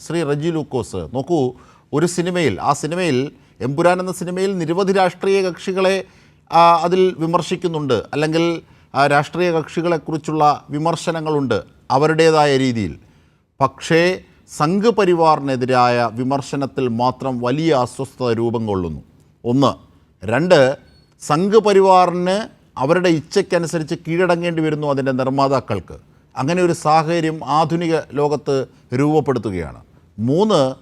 ശ്രീ റജി ലൂക്കോസ്. നോക്കൂ ഒരു സിനിമയിൽ ആ സിനിമയിൽ എമ്പുരാൻ എന്ന സിനിമയിൽ നിരവധി രാഷ്ട്രീയ കക്ഷികളെ അതിൽ വിമർശിക്കുന്നുണ്ട്. അല്ലെങ്കിൽ രാഷ്ട്രീയ കക്ഷികളെക്കുറിച്ചുള്ള വിമർശനങ്ങളുണ്ട് അവരുടേതായ രീതിയിൽ. പക്ഷേ സംഘ് പരിവാറിനെതിരായ വിമർശനത്തിൽ മാത്രം വലിയ അസ്വസ്ഥത രൂപം കൊള്ളുന്നു. ഒന്ന്. രണ്ട്. സംഘ് പരിവാറിന് അവരുടെ ഇച്ഛയ്ക്കനുസരിച്ച് കീഴടങ്ങേണ്ടി വരുന്നു അതിന്റെ നിർമ്മാതാക്കൾക്ക്. അങ്ങനെ ഒരു സാഹചര്യം ആധുനിക ലോകത്ത് രൂപപ്പെടുത്തുകയാണ്. മൂന്ന്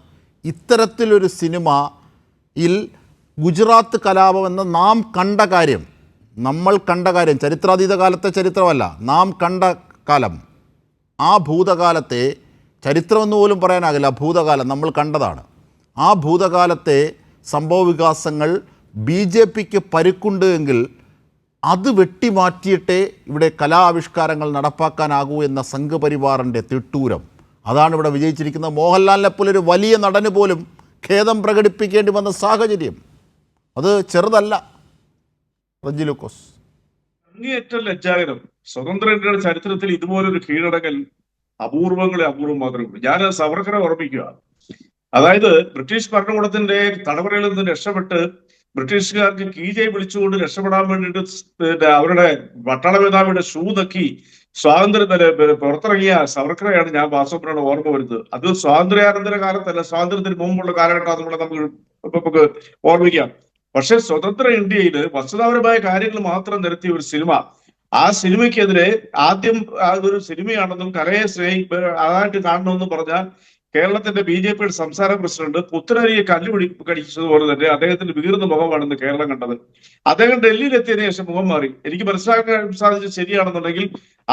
ഇത്തരത്തിലൊരു സിനിമയിൽ ഗുജറാത്ത് കലാപം നാം കണ്ട കാര്യം നമ്മൾ കണ്ട കാര്യം ചരിത്രാതീത കാലത്തെ ചരിത്രമല്ല നാം കണ്ട കാലം ആ ഭൂതകാലത്തെ ചരിത്രമെന്ന് പോലും പറയാനാകില്ല ഭൂതകാലം നമ്മൾ കണ്ടതാണ്. ആ ഭൂതകാലത്തെ സംഭവ വികാസങ്ങൾ ബി ജെ പിക്ക് പരുക്കുണ്ട് എങ്കിൽ അത് വെട്ടിമാറ്റിയിട്ടേ ഇവിടെ കലാവിഷ്കാരങ്ങൾ നടപ്പാക്കാനാകൂ എന്ന സംഘപരിവാറിന്റെ തിട്ടൂരം. അതാണ് ഇവിടെ വിജയിച്ചിരിക്കുന്നത് മോഹൻലാലിനെ ഒരു വലിയ നടന് പോലും ഖേദം പ്രകടിപ്പിക്കേണ്ടി വന്ന സാഹചര്യം. അത് ചെറുതല്ല. റജിലുക്കോസ് അങ്ങേയറ്റം ലജ്ജാകരം. സ്വതന്ത്ര ഇന്ത്യയുടെ ചരിത്രത്തിൽ ഇതുപോലൊരു കീഴടങ്ങൽ അപൂർവങ്ങളെ അപൂർവം മാത്രമേ ഞാൻ സവർക്കറെ ഓർമ്മിക്കുക. അതായത് ബ്രിട്ടീഷ് ഭരണകൂടത്തിന്റെ തടവറയിൽ നിന്ന് രക്ഷപ്പെട്ട് ബ്രിട്ടീഷുകാർക്ക് കീജെ വിളിച്ചുകൊണ്ട് രക്ഷപ്പെടാൻ വേണ്ടിയിട്ട് പിന്നെ അവരുടെ പട്ടാള മേധാവിയുടെ ഷൂ നക്കി സ്വാതന്ത്ര്യ പുറത്തിറങ്ങിയ സവർക്കറെയാണ് ഞാൻ വാസ്തവത്തിനാണ് ഓർമ്മ വരുന്നത്. അത് സ്വാതന്ത്ര്യാനന്തര കാലത്തല്ല സ്വാതന്ത്ര്യത്തിന് മുമ്പുള്ള കാലഘട്ടം നമ്മളെ നമുക്ക് നമുക്ക് ഓർമ്മിക്കാം. പക്ഷെ സ്വതന്ത്ര ഇന്ത്യയിൽ വസ്തുതാപരമായ കാര്യങ്ങൾ മാത്രം നിരത്തിയ ഒരു സിനിമ. ആ സിനിമയ്ക്കെതിരെ ആദ്യം ആ ഒരു സിനിമയാണെന്നും കലയെ സ്നേഹി അതായിട്ട് കാണണമെന്നും പറഞ്ഞ കേരളത്തിന്റെ ബി ജെ പിയുടെ സംസ്ഥാന പ്രസിഡന്റ് പുത്തനരിയെ കല്ലുപിടി കടിച്ചതുപോലെ തന്നെ അദ്ദേഹത്തിന്റെ വികൃത മുഖമാണെന്ന് കേരളം കണ്ടത്. അദ്ദേഹം ഡൽഹിയിൽ എത്തിയതിനു ശേഷം മുഖം മാറി. എനിക്ക് മനസ്സിലാക്കാൻ സാധിച്ചത് ശരിയാണെന്നുണ്ടെങ്കിൽ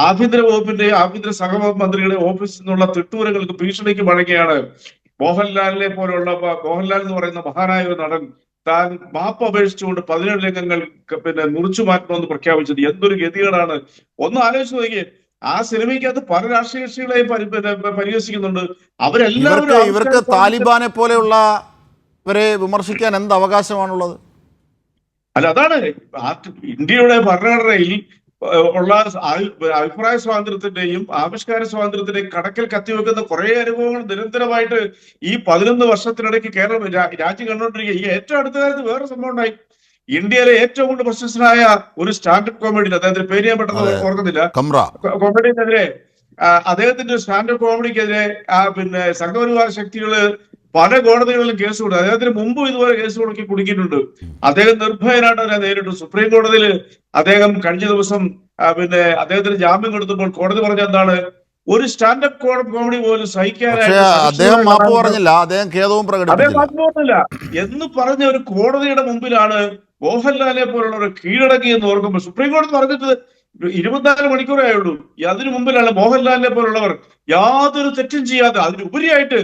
ആഭ്യന്തര വകുപ്പിന്റെ ആഭ്യന്തര സഹമന്ത്രിയുടെ ഓഫീസിൽ നിന്നുള്ള തിട്ടൂരങ്ങൾക്ക് ഭീഷണിക്ക് വഴങ്ങിയാണ് മോഹൻലാലിനെ പോലുള്ള മോഹൻലാൽ എന്ന് പറയുന്ന മഹാനായ ഒരു നടൻ താൻ മാപ്പ് അപേക്ഷിച്ചുകൊണ്ട് പതിനേഴ് രംഗങ്ങൾ പിന്നെ മുറിച്ചു മാറ്റണമെന്ന് പ്രഖ്യാപിച്ചത് എന്തൊരു ഗതികേടാണ്. ഒന്ന് ആലോചിച്ച് നോക്കിയേ ആ സിനിമയ്ക്കകത്ത് പല രാഷ്ട്രീയ കക്ഷികളെയും പരി- പരിഹസിക്കുന്നുണ്ട്. അവരെല്ലാവരും ഇവർക്ക് താലിബാനെ പോലെയുള്ള താലിബാനെ പോലെയുള്ളവരെ വിമർശിക്കാൻ എന്ത് അവകാശമാണുള്ളത്? അല്ല അതാണ്. ഇന്ത്യയുടെ ഭരണഘടനയിൽ ഉള്ള അഭിപ്രായ സ്വാതന്ത്ര്യത്തിന്റെയും ആവിഷ്കാര സ്വാതന്ത്ര്യത്തിന്റെയും കടക്കൽ കത്തിവെക്കുന്ന കുറെ അനുഭവങ്ങൾ നിരന്തരമായിട്ട് ഈ പതിനൊന്ന് വർഷത്തിനിടയ്ക്ക് കേരളം രാജ്യം കണ്ടുകൊണ്ടിരിക്കുക ഈ ഏറ്റവും അടുത്ത കാലത്ത് വേറെ സംഭവം ഉണ്ടായി. ഇന്ത്യയിലെ ഏറ്റവും കൂടുതൽ പ്രശസ്തനായ ഒരു സ്റ്റാൻഡപ്പ് കോമഡിയിൽ അദ്ദേഹത്തിന്റെ പേര് ഞാൻ പെട്ടെന്ന്. ഓർക്കുന്നില്ല. കമ്ര. കോ- കോമഡിക്കെതിരെ ആ, അദ്ദേഹത്തിന്റെ സ്റ്റാൻഡപ്പ് കോമഡിക്കെതിരെ പിന്നെ സംഘപരിവാര ശക്തികൾ പല കോടതികളിലും കേസ് കൊടുത്തു. അദ്ദേഹത്തിന് മുമ്പും ഇതുപോലെ കേസ് കൊടുക്കി കുടുക്കിയിട്ടുണ്ട്. അദ്ദേഹം നിർഭയനായിട്ട് അതിനെ നേരിട്ടു. സുപ്രീം കോടതിയിൽ അദ്ദേഹം കഴിഞ്ഞ ദിവസം പിന്നെ അദ്ദേഹത്തിന് ജാമ്യം കൊടുത്തപ്പോൾ കോടതി പറഞ്ഞ എന്താണ്? ഒരു സ്റ്റാൻഡപ്പ് കോമഡി പോലും സഹിക്കാനായിട്ട് അദ്ദേഹം മാപ്പ് പറഞ്ഞില്ല. അദ്ദേഹം ഖേദവും പ്രകടിപ്പിച്ചില്ല. എന്ന് പറഞ്ഞ ഒരു കോടതിയുടെ മുമ്പിലാണ് മോഹൻലാലിനെ പോലുള്ളവർ കീഴടങ്ങി എന്ന് ഓർക്കുമ്പോൾ സുപ്രീം കോടതി പറഞ്ഞിട്ട് ഇരുപത്തിനാല് മണിക്കൂറേ ആയുള്ളൂ അതിനു മുമ്പിലാണ് മോഹൻലാലിനെ പോലുള്ളവർ യാതൊരു തെറ്റും ചെയ്യാതെ അതിനുപരിയായിട്ട്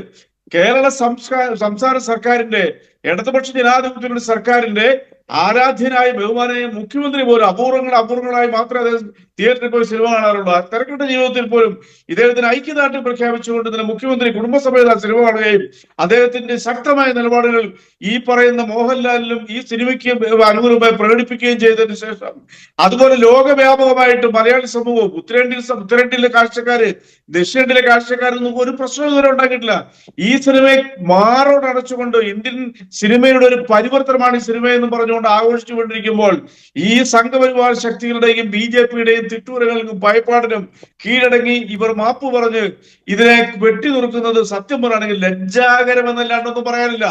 കേരള സംസ്കാര സംസ്ഥാന സർക്കാരിന്റെ ഇടതുപക്ഷ ജനാധിപത്യ സർക്കാരിന്റെ ആരാധ്യനായ ബഹുമാനായ മുഖ്യമന്ത്രി പോലും അപൂർവങ്ങൾ അപൂർവങ്ങളായി മാത്രമേ അദ്ദേഹം തിയേറ്ററിൽ പോയി സിനിമ കാണാറുള്ളൂ. ആ തിരക്കിട്ട ജീവിതത്തിൽ പോലും ഇദ്ദേഹത്തിന് ഐക്യദാർഢ്യം പ്രഖ്യാപിച്ചുകൊണ്ട് തന്നെ മുഖ്യമന്ത്രി കുടുംബസമേത സിനിമ കാണുകയും അദ്ദേഹത്തിന്റെ ശക്തമായ നിലപാടുകൾ ഈ പറയുന്ന മോഹൻലാലിനും ഈ സിനിമയ്ക്ക് അനുകൂലമായി പ്രകടിപ്പിക്കുകയും ചെയ്തതിനു ശേഷം അതുപോലെ ലോകവ്യാപകമായിട്ട് മലയാളി സമൂഹവും ഉത്തരേന്ത്യയിൽ ഉത്തരേന്ത്യയിലെ കാഴ്ചക്കാര് ദക്ഷിണേന്ത്യയിലെ കാഴ്ചക്കാരൊന്നും ഒരു പ്രശ്നം ഇതുവരെ ഉണ്ടാക്കിയിട്ടില്ല. ഈ സിനിമയെ മാറോടടച്ചുകൊണ്ട് ഇന്ത്യൻ സിനിമയുടെ ഒരു പരിവർത്തനമാണ് ഈ സിനിമ എന്ന് പറഞ്ഞുകൊണ്ട് ആഘോഷിച്ചുകൊണ്ടിരിക്കുമ്പോൾ ഈ സംഘപരിവാർ ശക്തികളുടെയും ബി ജെ പിയുടെയും തിട്ടൂരങ്ങൾക്കും ഭയപ്പാടിനും കീഴടങ്ങി ഇവർ മാപ്പ് പറഞ്ഞ് ഇതിനെ വെട്ടി നുറുക്കുന്നത് സത്യം പറയുകയാണെങ്കിൽ ലജ്ജാകരമെന്നല്ലാണ്ടൊന്നും പറയാനില്ല.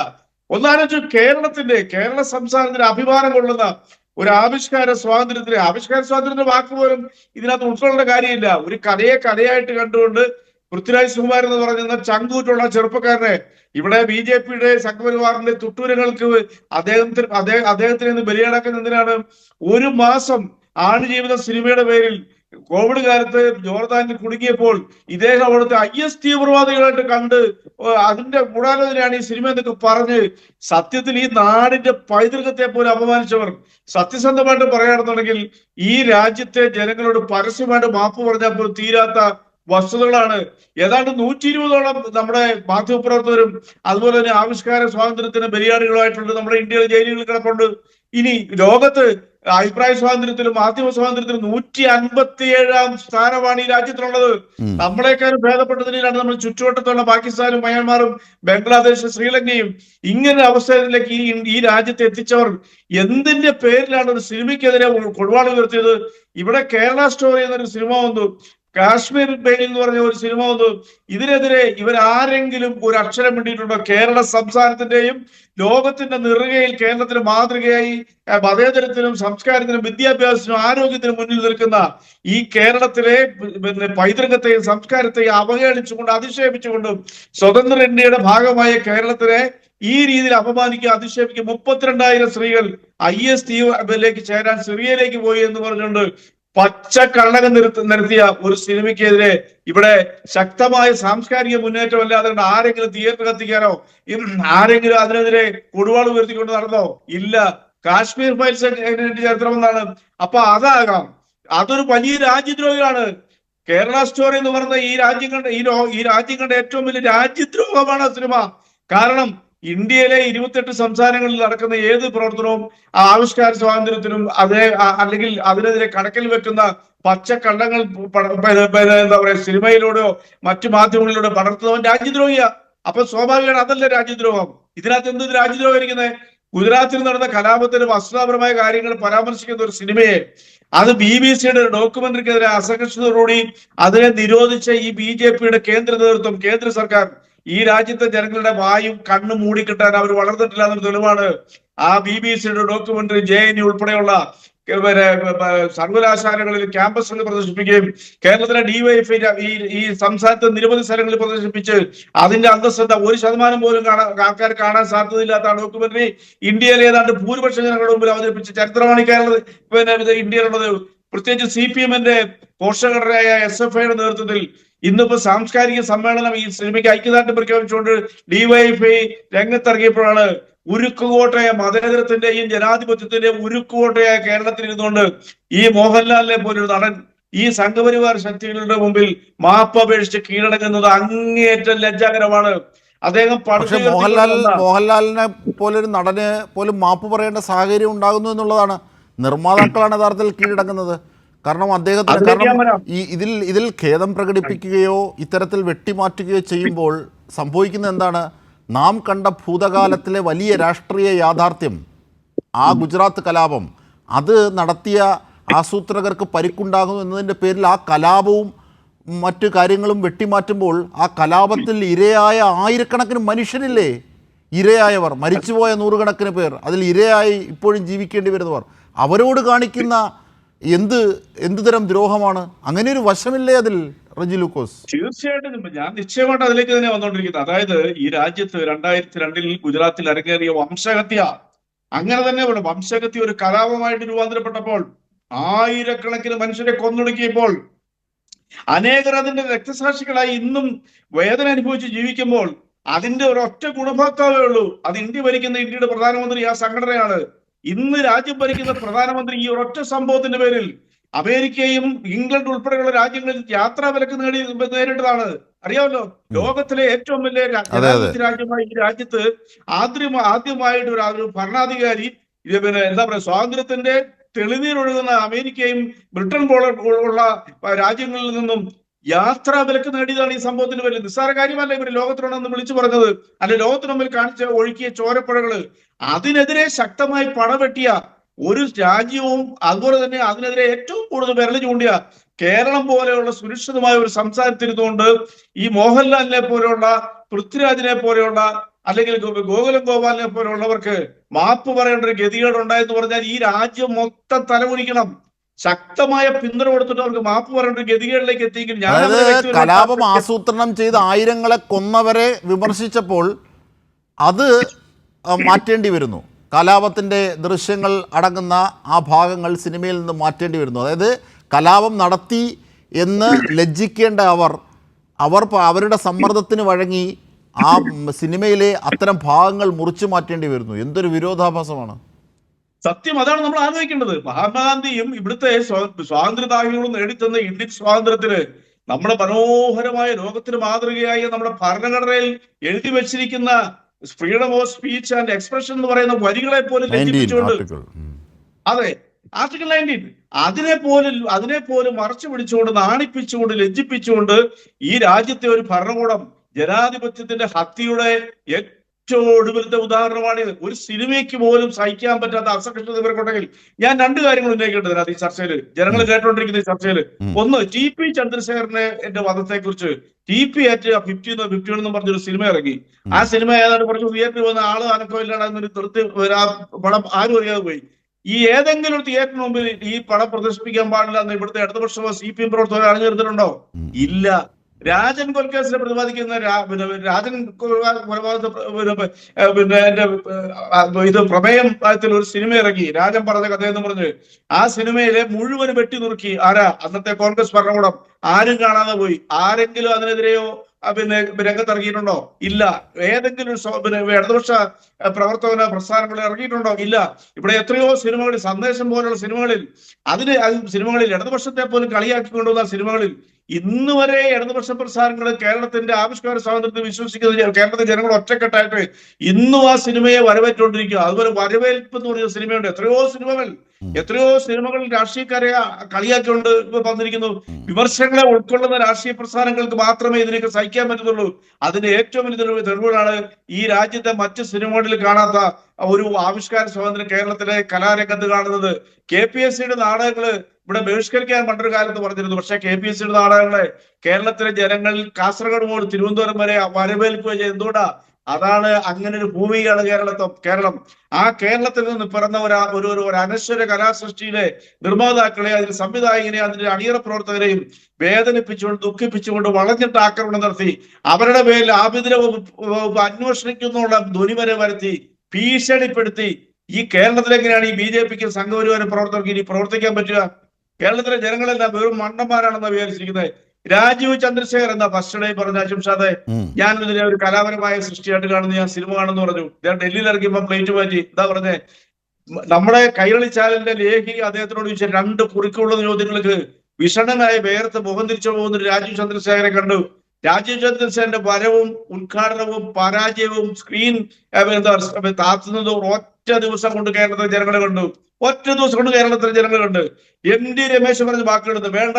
ഒന്നാലോചിച്ചു കേരളത്തിന്റെ കേരള സംസ്ഥാനത്തിന്റെ അഭിമാനം കൊള്ളുന്ന ഒരു ആവിഷ്കാര സ്വാതന്ത്ര്യത്തിന് ആവിഷ്കാര സ്വാതന്ത്ര്യത്തിന്റെ വാക്ക് പോലും ഇതിനകത്ത് ഉൾക്കൊള്ളേണ്ട കാര്യമില്ല. ഒരു കഥയെ കഥയായിട്ട് കണ്ടുകൊണ്ട് പൃഥ്വിരാജ് സുകുമാരൻ എന്ന് പറയുന്ന ചങ്കൂറ്റുള്ള ചെറുപ്പക്കാരനെ ഇവിടെ ബി ജെ പിയുടെ സംഘപരിവാറിന്റെ തുട്ടൂരങ്ങൾക്ക് അദ്ദേഹത്തിന് അദ്ദേഹം അദ്ദേഹത്തിന് ഇന്ന് ബലിയാടാക്കുന്ന എന്തിനാണ്? ഒരു മാസം ആടുജീവിത സിനിമയുടെ പേരിൽ കോവിഡ് കാലത്ത് ജോർദാനിൽ കുടുങ്ങിയപ്പോൾ ഇദ്ദേഹം അവിടുത്തെ ഐ എസ് തീവ്രവാദികളായിട്ട് കണ്ട് അതിന്റെ ഗൂഢാലോചനയാണ് ഈ സിനിമ എന്നൊക്കെ പറഞ്ഞ് സത്യത്തിൽ ഈ നാടിന്റെ പൈതൃകത്തെ പോലെ അപമാനിച്ചവർ. സത്യസന്ധമായിട്ട് പറയുകയാണെന്നുണ്ടെങ്കിൽ ഈ രാജ്യത്തെ ജനങ്ങളോട് പരസ്യമായിട്ട് മാപ്പ് പറഞ്ഞാൽ പോലും തീരാത്ത വസ്തുതകളാണ്. ഏതാണ്ട് നൂറ്റി ഇരുപതോളം നമ്മുടെ മാധ്യമപ്രവർത്തകരും അതുപോലെ തന്നെ ആവിഷ്കാര സ്വാതന്ത്ര്യത്തിന് ബലിയാടികളായിട്ടുണ്ട് നമ്മുടെ ഇന്ത്യയിലെ ജയിലുകളിൽ കിടപ്പുണ്ട്. ഇനി ലോകത്ത് അഭിപ്രായ സ്വാതന്ത്ര്യത്തിലും മാധ്യമ സ്വാതന്ത്ര്യത്തിലും നൂറ്റി അൻപത്തിയേഴാം സ്ഥാനമാണ് ഈ രാജ്യത്തിലുള്ളത്. നമ്മളെക്കാരും നമ്മളെക്കാളും ഭേദപ്പെട്ട നിലയിലാണ് നമ്മൾ ചുറ്റുവട്ടത്തുള്ള പാകിസ്ഥാനും മയന്മാറും ബംഗ്ലാദേശ് ശ്രീലങ്കയും ഇങ്ങനെ അവസരത്തിലേക്ക് ഈ ഈ രാജ്യത്ത് എത്തിച്ചവർ എന്തിന്റെ പേരിലാണ് ഒരു സിനിമയ്ക്കെതിരെ കൊടുവാളി ഉയർത്തിയത്? ഇവിടെ കേരള സ്റ്റോറി എന്നൊരു സിനിമ വന്നു. കാശ്മീർ ബെയിൽ എന്ന് പറഞ്ഞ ഒരു സിനിമ വന്നു. ഇതിനെതിരെ ഇവരാരെങ്കിലും ഒരു അക്ഷരം വേണ്ടിയിട്ടുണ്ടോ കേരള സംസ്ഥാനത്തിന്റെയും ലോകത്തിന്റെ നിറുകയിൽ കേരളത്തിന് മാതൃകയായി മതേതരത്തിനും സംസ്കാരത്തിനും വിദ്യാഭ്യാസത്തിനും ആരോഗ്യത്തിനും മുന്നിൽ നിൽക്കുന്ന ഈ കേരളത്തിലെ പിന്നെ പൈതൃകത്തെയും സംസ്കാരത്തെയും അവഹേളിച്ചുകൊണ്ട് അധിക്ഷേപിച്ചുകൊണ്ടും സ്വതന്ത്ര ഇന്ത്യയുടെ ഭാഗമായ കേരളത്തിലെ ഈ രീതിയിൽ അപമാനിക്കുക അധിക്ഷേപിക്കുക. മുപ്പത്തിരണ്ടായിരം സ്ത്രീകൾ ഐ എസ് ടിയിലേക്ക് ചേരാൻ സിറിയയിലേക്ക് പോയി എന്ന് പറഞ്ഞുകൊണ്ട് പച്ച കള്ളകം നിർത്തി നിർത്തിയ ഒരു സിനിമയ്ക്കെതിരെ ഇവിടെ ശക്തമായ സാംസ്കാരിക മുന്നേറ്റം അല്ലാതെ ആരെങ്കിലും തിയേറ്റർ കത്തിക്കാനോ ആരെങ്കിലും അതിനെതിരെ കൊടുവാൾ ഉയർത്തിക്കൊണ്ട് നടന്നോ? ഇല്ല. കാശ്മീർ ഫയൽസ് ചരിത്രം എന്നാണ് അപ്പൊ അതാകാം. അതൊരു വലിയ രാജ്യദ്രോഹിയാണ് കേരള സ്റ്റോറി എന്ന് പറയുന്ന ഈ രാജ്യങ്ങളുടെ ഈ ഈ ഏറ്റവും വലിയ രാജ്യദ്രോഹമാണ് സിനിമ. കാരണം ഇന്ത്യയിലെ ഇരുപത്തെട്ട് സംസ്ഥാനങ്ങളിൽ നടക്കുന്ന ഏത് പ്രവർത്തനവും ആവിഷ്കാര സ്വാതന്ത്ര്യത്തിനും അതേ അല്ലെങ്കിൽ അതിനെതിരെ കണക്കിൽ വെക്കുന്ന പച്ചക്കള്ളങ്ങൾ എന്താ പറയാ സിനിമയിലൂടെയോ മറ്റു മാധ്യമങ്ങളിലൂടെ പടർത്തുന്നവൻ രാജ്യദ്രോഹിയാ. അപ്പൊ സ്വാഭാവികമാണ് അതല്ല രാജ്യദ്രോഹം. ഇതിനകത്ത് എന്ത് രാജ്യദ്രോഹം ഇരിക്കുന്നത് ഗുജറാത്തിൽ നടന്ന കലാപത്തിന് വസ്തുതാപരമായ കാര്യങ്ങൾ പരാമർശിക്കുന്ന ഒരു സിനിമയെ. അത് ബി ബി സിയുടെ ഡോക്യുമെന്ററിക്കെതിരെ അസഹിഷ്ണുതയോടുകൂടി അതിനെ നിരോധിച്ച ഈ ബി ജെ പിയുടെ കേന്ദ്ര നേതൃത്വം കേന്ദ്ര സർക്കാർ ഈ രാജ്യത്തെ ജനങ്ങളുടെ വായും കണ്ണും മൂടിക്കിട്ടാൻ അവർ വളർന്നിട്ടില്ല എന്നൊരു തെളിവാണ് ആ ബി ബി സിയുടെ ഡോക്യുമെന്ററി ജെ എൻ ഉൾപ്പെടെയുള്ള സർവകലാശാലകളിൽ ക്യാമ്പസുകളിൽ പ്രദർശിപ്പിക്കുകയും കേരളത്തിലെ ഡിവൈഎഫ്ഐ ഈ ഈ സംസ്ഥാനത്തെ നിരവധി സ്ഥലങ്ങളിൽ പ്രദർശിപ്പിച്ച് അതിന്റെ അന്തസ്സത്ത ഒരു ശതമാനം പോലും കാണാൻ ആൾക്കാർ കാണാൻ സാധ്യതയില്ലാത്ത ഡോക്യുമെന്ററി ഇന്ത്യയിലെ ഏതാണ്ട് ഭൂരിപക്ഷ ജനങ്ങളുടെ മുമ്പിൽ അവതരിപ്പിച്ച ചരിത്രമാണ് ഈ കേരള പിന്നെ ഇത് ഇന്ത്യയിലുള്ളത്. പ്രത്യേകിച്ച് സി പി എമ്മിന്റെ പോഷകരായ എസ് എഫ് ഐയുടെ നേതൃത്വത്തിൽ ഇന്നിപ്പോ സാംസ്കാരിക സമ്മേളനം ഈ സിനിമയ്ക്ക് ഐക്യദാർഢ്യം പ്രഖ്യാപിച്ചുകൊണ്ട് ഡിവൈഎഫ്ഐ രംഗത്തിറങ്ങിയപ്പോഴാണ് ഉരുക്കുകോട്ടയ മതേതരത്തിന്റെയും ജനാധിപത്യത്തിന്റെയും ഉരുക്കുകോട്ടയായ കേരളത്തിൽ ഇരുന്നുകൊണ്ട് ഈ മോഹൻലാലിനെ പോലൊരു നടൻ ഈ സംഘപരിവാർ ശക്തികളുടെ മുമ്പിൽ മാപ്പപേക്ഷിച്ച് കീഴടങ്ങുന്നത് അങ്ങേയറ്റം ലജ്ജാകരമാണ്. അദ്ദേഹം പക്ഷെ മോഹൻലാൽ മോഹൻലാലിനെ പോലൊരു നടന് പോലും മാപ്പ് പറയേണ്ട സാഹചര്യം ഉണ്ടാകുന്നു എന്നുള്ളതാണ്. നിർമ്മാതാക്കളാണ് യഥാർത്ഥത്തിൽ കീഴടങ്ങുന്നത്. കാരണം അദ്ദേഹത്തിന് കാരണം ഈ ഇതിൽ ഇതിൽ ഖേദം പ്രകടിപ്പിക്കുകയോ ഇത്തരത്തിൽ വെട്ടിമാറ്റുകയോ ചെയ്യുമ്പോൾ സംഭവിക്കുന്നത് എന്താണ്? നാം കണ്ട ഭൂതകാലത്തിലെ വലിയ രാഷ്ട്രീയ യാഥാർത്ഥ്യം ആ ഗുജറാത്ത് കലാപം. അത് നടത്തിയ ആസൂത്രകർക്ക് പരിക്കുണ്ടാകുന്നു എന്നതിന്റെ പേരിൽ ആ കലാപവും മറ്റു കാര്യങ്ങളും വെട്ടിമാറ്റുമ്പോൾ ആ കലാപത്തിൽ ഇരയായ ആയിരക്കണക്കിന് മനുഷ്യരില്ലേ? ഇരയായവർ മരിച്ചുപോയ നൂറുകണക്കിന് പേർ. അതിൽ ഇരയായി ഇപ്പോഴും ജീവിക്കേണ്ടി വരുന്നവർ. അവരോട് കാണിക്കുന്ന എന്ത് എന്ത് തരം ദ്രോഹമാണ്? അങ്ങനെ ഒരു വശമില്ലേ അതിൽ റജിലുക്കോസ് തീർച്ചയായിട്ടും ഞാൻ നിശ്ചയമായിട്ട് അതിലേക്ക് തന്നെ വന്നുകൊണ്ടിരിക്കുന്നത് അതായത് ഈ രാജ്യത്ത് രണ്ടായിരത്തി രണ്ടിൽ ഗുജറാത്തിൽ അരങ്ങേറിയ വംശഹത്യ. അങ്ങനെ തന്നെ ഇവിടെ വംശഹത്യ ഒരു കലാപമായിട്ട് രൂപാന്തരപ്പെട്ടപ്പോൾ ആയിരക്കണക്കിന് മനുഷ്യരെ കൊന്നൊടുക്കിയപ്പോൾ അനേകർ അതിന്റെ രക്തസാക്ഷികളായി ഇന്നും വേദന അനുഭവിച്ച് ജീവിക്കുമ്പോൾ അതിന്റെ ഒരൊറ്റ ഗുണഭോക്താവേ ഉള്ളൂ. അത് ഇന്ത്യ ഭരിക്കുന്ന ഇന്ത്യയുടെ പ്രധാനമന്ത്രി ആ സംഘടനയാണ്. ഇന്ന് രാജ്യം ഭരിക്കുന്ന പ്രധാനമന്ത്രി ഈ ഒരൊറ്റ സംഭവത്തിന്റെ പേരിൽ അമേരിക്കയും ഇംഗ്ലണ്ട് ഉൾപ്പെടെയുള്ള രാജ്യങ്ങളിൽ യാത്രാ വിലക്ക് നേടി നേരിട്ടതാണ്. അറിയാമല്ലോ? ലോകത്തിലെ ഏറ്റവും വലിയ രാജ്യമായ ഈ രാജ്യത്ത് ആദ്യം ആദ്യമായിട്ട് ഒരു ഭരണാധികാരി പിന്നെ എന്താ പറയുക സ്വാതന്ത്ര്യത്തിന്റെ തെളിനീരൊഴുകുന്ന അമേരിക്കയും ബ്രിട്ടൻ പോലെ ഉള്ള രാജ്യങ്ങളിൽ നിന്നും യാത്രാ വിലക്ക് നേടിയതാണ് ഈ സംഭവത്തിന് പേരിൽ. നിസ്സാര കാര്യമല്ല ഇവർ ലോകത്തിനുണ്ടെന്ന് വിളിച്ചു പറഞ്ഞത്. അല്ലെ ലോകത്തിന് മുമ്പിൽ കാണിച്ച ഒഴുക്കിയ ചോരപ്പുഴകൾ. അതിനെതിരെ ശക്തമായി പടവെട്ടിയ ഒരു രാജ്യവും അതുപോലെ തന്നെ അതിനെതിരെ ഏറ്റവും കൂടുതൽ വിരൽ ചൂണ്ടിയ കേരളം പോലെയുള്ള സുരക്ഷിതമായ ഒരു സംസ്ഥാനത്തിരുന്നുകൊണ്ട് ഈ മോഹൻലാലിനെ പോലെയുള്ള പൃഥ്വിരാജിനെ പോലെയുള്ള അല്ലെങ്കിൽ ഗോകുലം ഗോപാലിനെ പോലെയുള്ളവർക്ക് മാപ്പ് പറയേണ്ട ഒരു ഗതികേട് ഉണ്ടായെന്ന് പറഞ്ഞാൽ ഈ രാജ്യം മൊത്തം തലകുനിക്കണം. ശക്തമായ പിന്തുണ കൊടുത്തിട്ട് അവർക്ക് മാപ്പ് പറഞ്ഞിട്ട് ഗതികളിലേക്ക് എത്തിക്കും ഞാൻ കലാപം ആസൂത്രണം ചെയ്ത് ആയിരങ്ങളെ കൊന്നവരെ വിമർശിച്ചപ്പോൾ അത് മാറ്റേണ്ടി വരുന്നു. കലാപത്തിന്റെ ദൃശ്യങ്ങൾ അടങ്ങുന്ന ആ ഭാഗങ്ങൾ സിനിമയിൽ നിന്ന് മാറ്റേണ്ടി വരുന്നു. അതായത് കലാപം നടത്തി എന്ന് ലജ്ജിക്കേണ്ട അവർ അവർ അവരുടെ സമ്മർദ്ദത്തിന് വഴങ്ങി ആ സിനിമയിലെ അത്തരം ഭാഗങ്ങൾ മുറിച്ചു മാറ്റേണ്ടി വരുന്നു. എന്തൊരു വിരോധാഭാസമാണ്. സത്യം അതാണ് നമ്മൾ ആലോചിക്കേണ്ടത്. മഹാത്മാഗാന്ധിയും ഇവിടുത്തെ സ്വാ- സ്വാതന്ത്ര്യദാഹികളും നേടിത്തന്ന ഇന്ത്യൻ സ്വാതന്ത്ര്യത്തിന് നമ്മുടെ മനോഹരമായ ലോകത്തിന് മാതൃകയായ നമ്മുടെ ഭരണഘടനയിൽ എഴുതി വെച്ചിരിക്കുന്ന freedom of speech and expression എന്ന് പറയുന്ന വരികളെ പോലും ലംഘിപ്പിച്ചുകൊണ്ട് അതെ ആർട്ടിക്കിൾ നയന്റീൻ അതിനെ പോലും അതിനെ പോലും മറച്ചു പിടിച്ചുകൊണ്ട് നാണിപ്പിച്ചുകൊണ്ട് ലജ്ജിപ്പിച്ചുകൊണ്ട് ഈ രാജ്യത്തെ ഒരു ഭരണകൂടം ജനാധിപത്യത്തിന്റെ ഹത്യയുടെ ഏറ്റവും ഒടുവിലത്തെ ഉദാഹരണമാണ് ഇത്. ഒരു സിനിമയ്ക്ക് പോലും സഹിക്കാൻ പറ്റാത്ത അസഹിഷ്ണുത ഇവർക്കുണ്ടെങ്കിൽ ഞാൻ രണ്ട് കാര്യങ്ങൾ ഉന്നയിക്കേണ്ടത് അത് ഈ ചർച്ചയിൽ ജനങ്ങൾ കേട്ടോണ്ടിരിക്കുന്ന ഈ ചർച്ചയിൽ ഒന്ന് ടി പി ചന്ദ്രശേഖരനെ എന്റെ വധത്തെ കുറിച്ച് T P at fifty fifty എന്ന് പറഞ്ഞൊരു സിനിമ ഇറങ്ങി. ആ സിനിമ ഏതാണ്ട് കുറച്ച് തിയേറ്ററിൽ വന്ന ആൾ എന്നൊരു നിർത്തി ആ പടം ആരും അറിയാതെ പോയി. ഈ ഏതെങ്കിലും ഒരു തിയേറ്ററിന് മുമ്പിൽ ഈ പടം പ്രദർശിപ്പിക്കാൻ പാടില്ല എന്ന് ഇവിടുത്തെ ഇടതുപക്ഷമോ സി പി എം പ്രവർത്തകർ അറിഞ്ഞിരുന്നിട്ടുണ്ടോ? ഇല്ല. രാജൻ കൊൽക്കേസിനെ പ്രതിപാദിക്കുന്ന രാജൻ കൊലപാ- കൊലപാതക പിന്നെ എന്റെ ഇത് പ്രമേയം ത്തിൽ ഒരു സിനിമ ഇറങ്ങി. രാജൻ പറഞ്ഞ കഥ എന്ന് പറഞ്ഞ്. ആ സിനിമയിലെ മുഴുവൻ വെട്ടി നുറുക്കി. ആരാ? അന്നത്തെ കോൺഗ്രസ് ഭരണകൂടം. ആരും കാണാതെ പോയി. ആരെങ്കിലും അതിനെതിരെയോ പിന്നെ രംഗത്തിറങ്ങിയിട്ടുണ്ടോ? ഇല്ല. ഏതെങ്കിലും പിന്നെ ഇടതുപക്ഷ പ്രവർത്തകന് പ്രസ്ഥാനങ്ങൾ ഇറങ്ങിയിട്ടുണ്ടോ? ഇല്ല. ഇവിടെ എത്രയോ സിനിമകളിൽ സന്ദേശം പോലുള്ള സിനിമകളിൽ അതിന് സിനിമകളിൽ ഇടതുപക്ഷത്തെ പോലും കളിയാക്കി കൊണ്ടുവന്ന സിനിമകളിൽ ഇന്ന് വരെ ഇടതുപക്ഷ പ്രസ്ഥാനങ്ങൾ കേരളത്തിന്റെ ആവിഷ്കാര സ്വാതന്ത്ര്യത്തിൽ വിശ്വസിക്കുന്ന കേരളത്തിലെ ജനങ്ങൾ ഒറ്റക്കെട്ടായിട്ട് ഇന്നും ആ സിനിമയെ വരവേറ്റുകൊണ്ടിരിക്കുക അതുപോലെ വരവേൽപ്പ് എന്ന് പറയുന്ന സിനിമയുണ്ട്. എത്രയോ സിനിമകൾ എത്രയോ സിനിമകൾ രാഷ്ട്രീയക്കാരെ കളിയാക്കിക്കൊണ്ട് ഇപ്പൊ വന്നിരിക്കുന്നു. വിമർശനങ്ങളെ ഉൾക്കൊള്ളുന്ന രാഷ്ട്രീയ പ്രസ്ഥാനങ്ങൾക്ക് മാത്രമേ ഇതിനൊക്കെ സഹിക്കാൻ പറ്റുന്നുള്ളൂ അതിന്റെ ഏറ്റവും വലിയ തെളിവ് തെളിവുകളാണ് ഈ രാജ്യത്തെ മറ്റ് സിനിമകളിൽ കാണാത്ത ഒരു ആവിഷ്കാര സ്വാതന്ത്ര്യം കേരളത്തിലെ കലാരംഗത്ത് കാണുന്നത്. കെ പി എസ് സിയുടെ നാടകങ്ങൾ ഇവിടെ ബഹിഷ്കരിക്കാൻ പണ്ടൊരു കാലത്ത് പറഞ്ഞിരുന്നു പക്ഷേ കെ പി എസ് സിയുടെ നാടകങ്ങളെ കേരളത്തിലെ ജനങ്ങൾ കാസർഗോഡ് മുതൽ തിരുവനന്തപുരം വരെ വരവേൽക്കുകയും എന്തുകൊണ്ടാ? അതാണ് അങ്ങനെ ഒരു ഭൂമിയാണ് കേരളത്തെ കേരളം. ആ കേരളത്തിൽ നിന്ന് പിറന്ന ഒരു ഒരു ഒരു അനശ്വര കലാസൃഷ്ടിയിലെ നിർമ്മാതാക്കളെ അതിൽ സംവിധായകനെ അതിന്റെ അണിയറ പ്രവർത്തകരെയും വേദനിപ്പിച്ചുകൊണ്ട് ദുഃഖിപ്പിച്ചുകൊണ്ട് വളഞ്ഞിട്ട് ആക്രമണം നടത്തി. അവരുടെ പേരിൽ ആഭ്യന്തര വകുപ്പ് അന്വേഷണിക്കുന്നുള്ള ധ്വനി വരെ വരുത്തി ഭീഷണിപ്പെടുത്തി. ഈ കേരളത്തിൽ എങ്ങനെയാണ് ഈ ബി ജെ പിക്ക് സംഘപരിവാര പ്രവർത്തകർക്ക് ഇനി പ്രവർത്തിക്കാൻ പറ്റുക? കേരളത്തിലെ ജനങ്ങളെല്ലാം വെറും മണ്ടന്മാരാണെന്ന് വിചാരിച്ചിരിക്കുന്നത്? രാജീവ് ചന്ദ്രശേഖർ എന്താ ഫസ്റ്റ് ഡേ പറഞ്ഞ അശംഷാദെ ഉം. ഞാൻ ഇതിനെ ഒരു കലാപരമായ സൃഷ്ടിയായിട്ട് കാണുന്നു ഞാൻ സിനിമ കാണുന്നു പറഞ്ഞു. ഞാൻ ഡൽഹിയിൽ ഇറങ്ങിയപ്പോ പ്ലേറ്റ് മാറ്റി. എന്താ പറഞ്ഞേ? നമ്മുടെ കൈരളി ചാനലിന്റെ ലേഖി അദ്ദേഹത്തിനോട് ചോദിച്ച രണ്ട് കുറിക്കുള്ള ചോദ്യങ്ങൾക്ക് വിഷണനായ വേർത്ത് മുഖം തിരിച്ചു പോകുന്ന രാജീവ് ചന്ദ്രശേഖരെ കണ്ടു. രാജീവ് ചന്ദ്രശേഖരന്റെ വരവും ഉദ്ഘാടനവും പരാജയവും സ്ക്രീൻ എന്താ താത്തുന്നതും ഒറ്റ ദിവസം കൊണ്ട് കേരളത്തിലെ ജനങ്ങളെ കണ്ടു. ഒറ്റ ദിവസം കൊണ്ട് കേരളത്തിലെ ജനങ്ങളുണ്ട്. എം ഡി രമേശ് പറഞ്ഞ വാക്കെടുത്ത് വേണ്ട.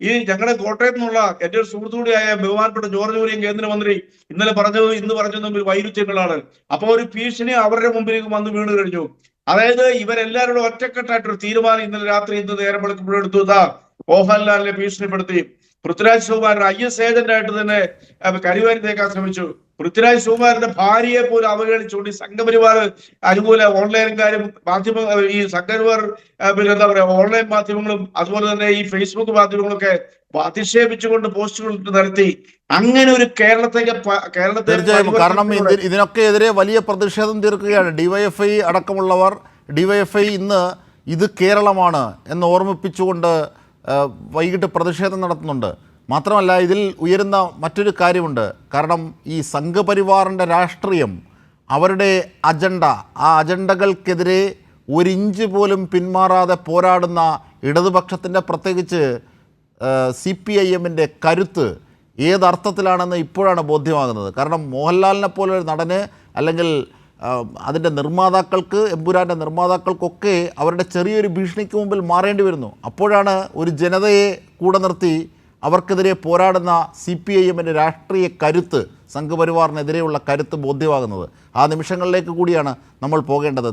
ഈ ഞങ്ങളുടെ കോട്ടയത്ത് നിന്നുള്ള എന്റെ ഒരു സുഹൃത്തുകൂടിയായ ബഹുമാനപ്പെട്ട ജോർജ് കുര്യൻ കേന്ദ്രമന്ത്രി ഇന്നലെ പറഞ്ഞത് ഇന്ന് പറഞ്ഞത് തമ്മിൽ വൈരുദ്ധ്യങ്ങളാണ്. അപ്പൊ ഒരു ഭീഷണി അവരുടെ മുമ്പിലേക്ക് വന്ന് വീണ് കഴിഞ്ഞു. അതായത് ഇവരെല്ലാവരും ഒറ്റക്കെട്ടായിട്ടൊരു തീരുമാനം ഇന്നലെ രാത്രി ഇന്ന് നേരം വെളുക്കുമ്പോഴെടുത്തു ഇതാ മോഹൻലാലിനെ ഭീഷണിപ്പെടുത്തി. Prithviraj Chauhan I S agent ആയിട്ട് തന്നെ കരിവാരി തേക്കാൻ ശ്രമിച്ചു. പൃഥ്വിരാജ് സുകുമാരന്റെ ഭാര്യയെ പോലും അവഗണിച്ചുകൊണ്ട് ഈ സംഘപരിവാർ അനുകൂല ഓൺലൈൻകാരും മാധ്യമ ഈ സംഘപരിവാർ പിന്നെ എന്താ പറയാ ഓൺലൈൻ മാധ്യമങ്ങളും അതുപോലെ തന്നെ ഈ ഫേസ്ബുക്ക് മാധ്യമങ്ങളൊക്കെ അധിക്ഷേപിച്ചുകൊണ്ട് പോസ്റ്റുകൾ നടത്തി. അങ്ങനെ ഒരു കേരളത്തേക്ക് കേരളത്തെ കാരണം ഇതിനൊക്കെ എതിരെ വലിയ പ്രതിഷേധം തീർക്കുകയാണ്. ഡിവൈഎഫ്ഐ അടക്കമുള്ളവർ ഡിവൈഎഫ്ഐ ഇന്ന് ഇത് കേരളമാണ് എന്ന് ഓർമ്മിപ്പിച്ചുകൊണ്ട് വൈകിട്ട് പ്രതിഷേധം നടത്തുന്നുണ്ട്. മാത്രമല്ല ഇതിൽ ഉയരുന്ന മറ്റൊരു കാര്യമുണ്ട്. കാരണം ഈ സംഘപരിവാറിന്റെ രാഷ്ട്രീയം അവരുടെ അജണ്ട ആ അജണ്ടകൾക്കെതിരെ ഒരിഞ്ച് പോലും പിന്മാറാതെ പോരാടുന്ന ഇടതുപക്ഷത്തിന്റെ പ്രത്യേകിച്ച് സി പി ഐ എമ്മിന്റെ കരുത്ത് ഏതർത്ഥത്തിലാണെന്ന് ഇപ്പോഴാണ് ബോധ്യമാകുന്നത്. കാരണം മോഹൻലാലിനെ പോലെ ഒരു നടന് അല്ലെങ്കിൽ അതിന്റെ നിർമ്മാതാക്കൾക്ക് എമ്പുരാന്റെ നിർമ്മാതാക്കൾക്കൊക്കെ അവരുടെ ചെറിയൊരു ഭീഷണിക്ക് മുമ്പിൽ മാറേണ്ടി വരുന്നു. അപ്പോഴാണ് ഒരു ജനതയെ കൂടെ നിർത്തി അവർക്കെതിരെ പോരാടുന്ന സി പി ഐ എമ്മിന്റെ രാഷ്ട്രീയ കരുത്ത് സംഘപരിവാറിനെതിരെയുള്ള കരുത്ത് ബോധ്യമാകുന്നത് ആ നിമിഷങ്ങളിലേക്ക് കൂടിയാണ് നമ്മൾ പോകേണ്ടത്.